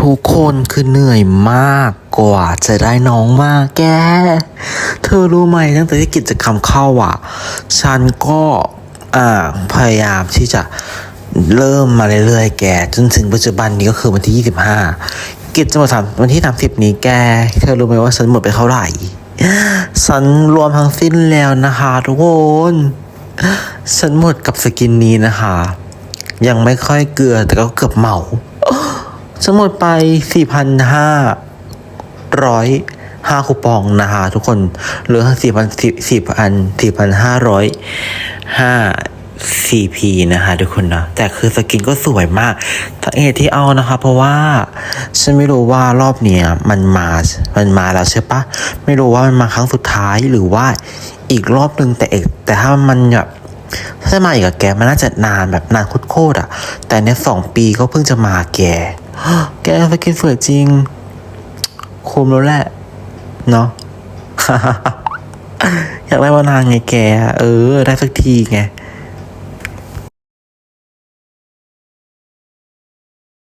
ทุกคนคือเหนื่อยมากกว่าจะได้น้องมากแก เธอรู้ไหมตั้งแต่ที่กิจกรรมเข้าอะ ฉันก็อ่าพยายามที่จะเริ่มมาเรื่อยๆแก จนถึงปัจจุบันนี้ก็คือวันที่ 25 กิจจะหมดสามวันที่ 30 นี้แก เธอรู้ไหมว่าฉันหมดไปเท่าไหร่ ฉันรวมทั้งสิ้นแล้วนะคะทุกคนฉันหมดกับสกินนี้นะคะ ยังไม่ค่อยเกลือแต่ก็เกือบเหมา ฉันหมดไป 4,500 5คูปองนะคะทุกคนเหลือ 4,000 4,500 CP นะคะทุกคนนะแต่คือสกินก็สวยมากสาเหตุที่เอานะคะ เพราะว่า ฉันไม่รู้ว่ารอบเนี้ยมันมา มันมาแล้วใช่ปะไม่รู้ว่ามันมาครั้งสุดท้ายหรือว่าอีกรอบนึงแต่เอกแต่ถ้ามันแบบถ้ามาอีกกับแกมันน่าจะนานแบบนานโคตรๆอะ แต่ในสองปีก็เพิ่งจะมาแก แกสกินเฟื่อจริง คุมแล้วแหละ เนาะอยากได้มานานไงแก เออ ได้สักทีไง